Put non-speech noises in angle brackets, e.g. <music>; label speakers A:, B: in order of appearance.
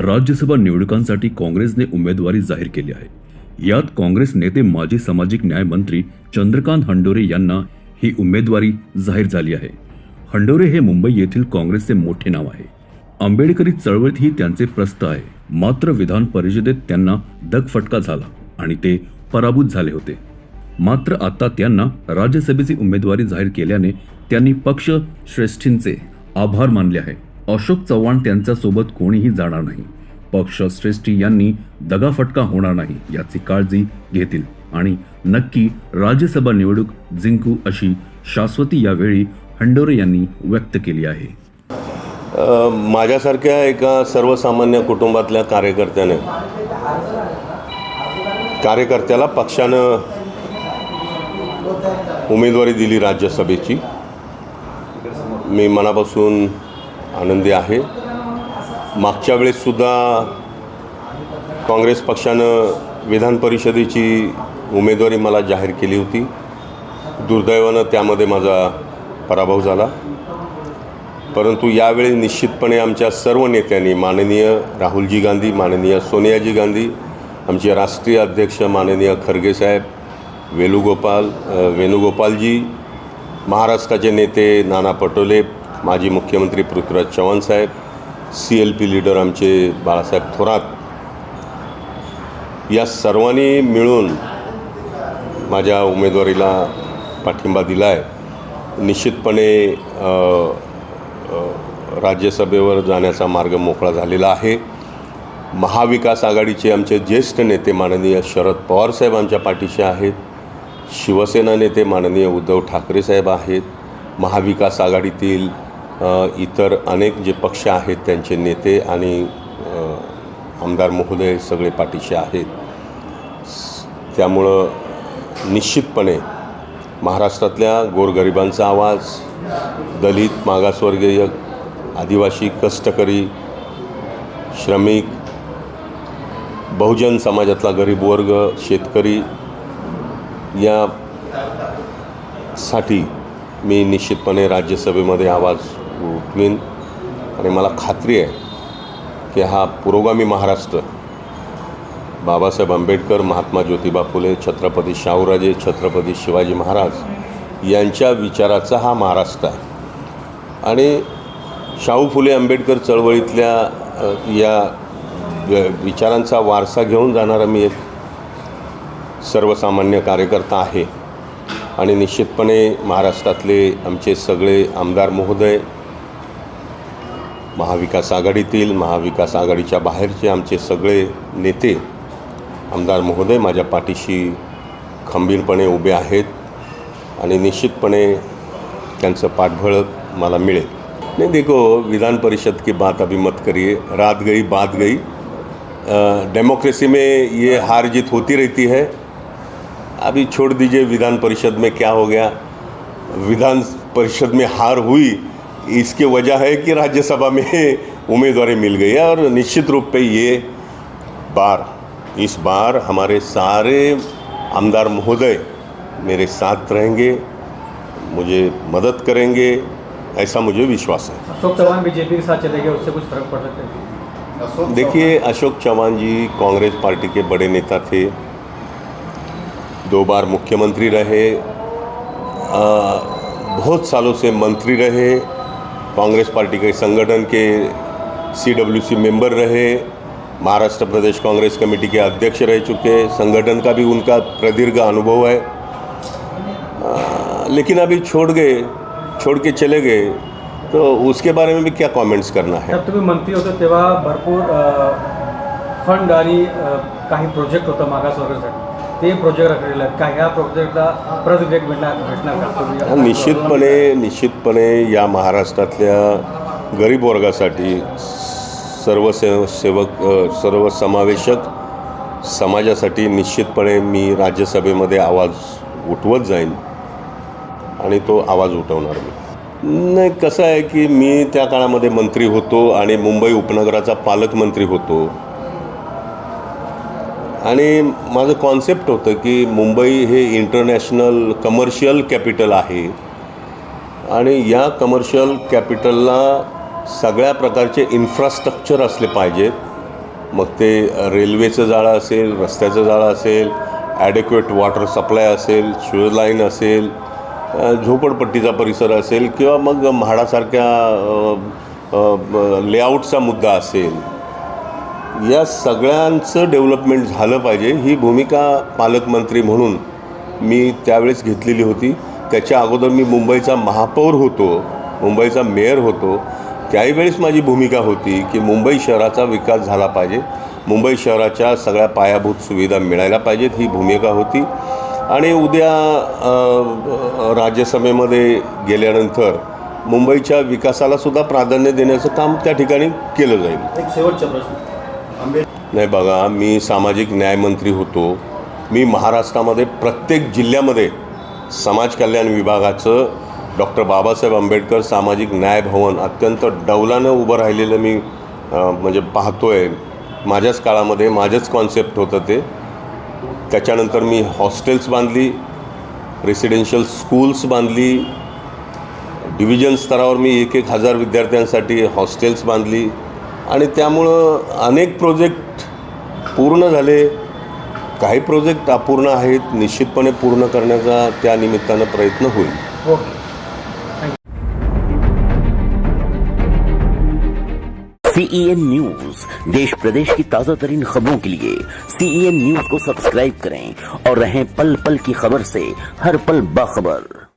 A: राज्यसभा निवडणुकांसाठी काँग्रेसने उमेदवारी जाहीर केली आहे. यात काँग्रेस नेते माजी सामाजिक न्याय मंत्री चंद्रकांत हंडोरे यांना ही उमेदवारी जाहीर झाली आहे. हंडोरे हे मुंबई येथील काँग्रेसचे मोठे नाव आहे. आंबेडकरी चळवळीतही त्यांचे प्रस्थ आहे. मात्र विधान परिषदेत त्यांना दगफटका झाला आणि ते पराभूत झाले होते. मात्र आता त्यांना राज्यसभेची उमेदवारी जाहीर केल्याने त्यांनी पक्ष श्रेष्ठींचे आभार मानले आहे. अशोक चव्हाण त्यांच्यासोबत कोणीही जाणार नाही. पक्ष श्रेष्ठी यांनी दगाफटका होणार नाही याची काळजी घेतील आणि नक्की राज्यसभा निवडणूक जिंकू अशी शाश्वती यावेळी हंडोरे यांनी व्यक्त केली आहे.
B: माझ्यासारख्या एका सर्वसामान्य कुटुंबातल्या कार्यकर्त्याने कार्यकर्त्याला पक्षानं उमेदवारी दिली राज्यसभेची. मी मनापासून आनंदी आहे. मागच्या वेळेससुद्धा काँग्रेस पक्षानं विधान परिषदेची उमेदवारी मला जाहीर केली होती. दुर्दैवानं त्यामध्ये माझा पराभव झाला. परंतु यावेळी निश्चितपणे आमच्या सर्व नेत्यांनी माननीय राहुलजी गांधी माननीय सोनियाजी गांधी आमचे राष्ट्रीय अध्यक्ष माननीय खरगे साहेब वेणुगोपाल वेणुगोपालजी महाराष्ट्राचे नेते नाना पटोले माजी मुख्यमंत्री पृथ्वीराज चव्हाण साहेब सी एल पी लीडर आमचे बाळासाहेब थोरात या सर्वांनी मिळून माझ्या उमेदवारीला पाठिंबा दिला आहे निश्चितपणे राज्यसभेवर जाण्याचा मार्ग मोकळा झालेला आहे. महाविकास आघाडीचे आमचे ज्येष्ठ नेते माननीय शरद पवार साहेब आमच्या पाठीशी आहेत. शिवसेना नेते माननीय उद्धव ठाकरे साहेब आहेत. महाविकास आघाडीतील इतर अनेक जे पक्ष आहेत त्यांचे नेते आणि आमदार महोदय सगळे पाठीशी आहेत. त्यामुळं निश्चितपणे महाराष्ट्रातल्या गोरगरिबांचा आवाज दलित मागासवर्गीय आदिवासी कष्टकरी श्रमिक बहुजन समाजातला गरीब वर्ग शेतकरी या साठी मी निश्चितपणे राज्यसभेमध्ये आवाज उठवीन आणि मला खात्री आहे की हा पुरोगामी महाराष्ट्र बाबासाहेब आंबेडकर महात्मा ज्योतिबा फुले छत्रपती शाहूराजे छत्रपती शिवाजी महाराज यांच्या विचाराचा हा महाराष्ट्र आहे. आणि शाहू फुले आंबेडकर चळवळीतल्या या विचारांचा वारसा घेऊन जाणारा मी एक सर्वसामान्य कार्यकर्ता आहे. आणि निश्चितपणे महाराष्ट्रातले आमचे सगळे आमदार महोदय महाविकास आघाडीतील, महाविकास आघाडीच्या बाहेरचे आमचे सगळे नेते, आमदार महोदय माझ्या पाठीशी खंबीरपणे उभे आहेत आणि निश्चितपणे त्यांचं पाठबळ मला मिळेल. नहीं, देखो, विधान परिषद की बात अभी मत करिए. रात गई, बात गई. डेमोक्रेसी में ये हार जीत होती रहती है। अभी छोड़ दीजिए, विधान परिषद में क्या हो गया? विधान परिषद में हार हुई इसकी वजह है कि राज्यसभा में <laughs> उम्मीदवारी मिल गई है और निश्चित रूप पे ये बार इस बार हमारे सारे आमदार महोदय मेरे साथ रहेंगे मुझे मदद करेंगे ऐसा मुझे विश्वास है।
C: अशोक चौहान बीजेपी के साथ चले गए उससे कुछ फ़र्क पड़ सकता है?
B: देखिए अशोक चौहान जी कांग्रेस पार्टी के बड़े नेता थे। दो बार मुख्यमंत्री रहे। आ, बहुत सालों से मंत्री रहे। कांग्रेस पार्टी के संगठन के सीडब्ल्यूसी मेंबर रहे महाराष्ट्र प्रदेश कांग्रेस कमेटी के अध्यक्ष रह चुके संगठन का भी उनका प्रदीर्घ अनुभव है। आ, लेकिन अभी छोड़ गए छोड़ के चले गए तो उसके बारे में भी क्या कमेंट्स करना है?
C: तुम्ही मंत्री होते भरपूर फंड आणि काही प्रोजेक्ट होतं मागासवर्गासाठी. ते प्रोजेक्ट राखलेलं आहेत का ह्या प्रोजेक्टला परत वेग भेटणार भेटणार का?
B: निश्चितपणे निश्चितपणे या महाराष्ट्रातल्या गरीब वर्गासाठी सर्व सेव सेवक सर्व सर्वसमावेशक समाजासाठी निश्चितपणे मी राज्यसभेमध्ये आवाज उठवत जाईन आणि तो आवाज उठवणार मी. नाही कसं आहे की मी त्या काळामध्ये मंत्री होतो आणि मुंबई उपनगराचा पालकमंत्री होतो. आणि माझं कॉन्सेप्ट होतं की मुंबई हे इंटरनॅशनल कमर्शियल कॅपिटल आहे. आणि या कमर्शियल कॅपिटलला सगळ्या प्रकारचे इन्फ्रास्ट्रक्चर असले पाहिजेत. मग ते रेल्वेचं जाळं असेल रस्त्याचं जाळं असेल ॲडेक्वेट वॉटर सप्लाय असेल शिवर लाईन असेल झोपडपट्टीचा परिसर असेल किंवा मग म्हाडासारख्या लेआउटचा मुद्दा असेल. या सगळ्यांचं डेव्हलपमेंट झालं पाहिजे. ही भूमिका पालकमंत्री म्हणून मी त्यावेळेस घेतलेली होती. त्याच्या अगोदर मी मुंबईचा महापौर होतो मुंबईचा मेयर होतो. त्याही वेळेस माझी भूमिका होती की मुंबई शहराचा विकास झाला पाहिजे. मुंबई शहराच्या सगळ्या पायाभूत सुविधा मिळायला पाहिजेत ही भूमिका होती. आणि उद्या राज्यसभेमध्ये गेल्यानंतर मुंबईच्या विकासाला सुद्धा प्राधान्य देण्याचं काम त्या ठिकाणी केलं जाईल.
C: एक शेवटचा प्रश्न.
B: नाही बघा मी सामाजिक न्यायमंत्री होतो. मी महाराष्ट्रामध्ये प्रत्येक जिल्ह्यामध्ये समाज कल्याण विभागाचं डॉक्टर बाबासाहेब आंबेडकर सामाजिक न्याय भवन अत्यंत डौलानं उभं राहिलेलं मी म्हणजे पाहतो आहे माझ्याच काळामध्ये माझंच कॉन्सेप्ट होतं ते. त्याच्यानंतर मी हॉस्टेल्स बांधली रेसिडेन्शियल स्कूल्स बांधली डिव्हिजन स्तरावर मी एक एक हजार विद्यार्थ्यांसाठी हॉस्टेल्स बांधली. आणि त्यामुळं अनेक प्रोजेक्ट पूर्ण झाले. काही प्रोजेक्ट अपूर्ण आहेत निश्चितपणे पूर्ण करण्याचा त्या निमित्तानं प्रयत्न होईल.
C: ओके
D: सीईएन न्यूज देश प्रदेश की ताजा तरीन खबरों के लिए सीईएन न्यूज को सब्सक्राइब करें और रहें पल पल की खबर से हर पल बाखबर।